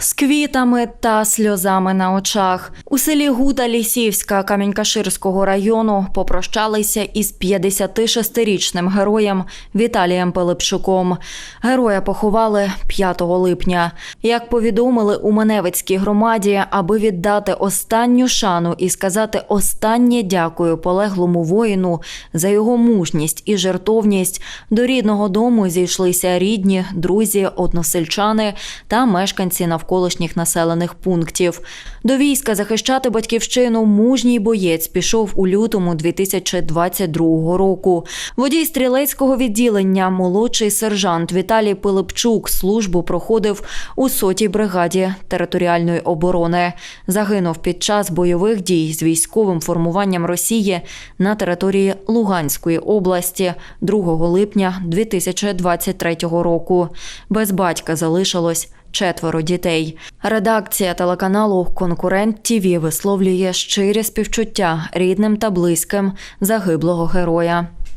з квітами та сльозами на очах. У селі Гута Лісівська Камінькаширського району попрощалися із 56-річним героєм Віталієм Пилипчуком. Героя поховали 5 липня. Як повідомили у Маневицькій громаді, аби віддати останню шану і сказати останнє дякую полеглому воїну за його мужність і жертовність, до рідного дому зійшлися рідні, друзі, односельчани та мешканці навколишніх населених пунктів. До війська захищати батьківщину мужній боєць пішов у лютому 2022 року. Водій стрілецького відділення, молодший сержант Віталій Пилипчук, службу проходив у сотій бригаді територіальної оборони. Загинув під час бойових дій з військовим формуванням Росії на території Луганської області 2 липня 2023 року. Без батька залишилось четверо дітей. Редакція телеканалу Конкурент ТІВІ висловлює щирі співчуття рідним та близьким загиблого героя.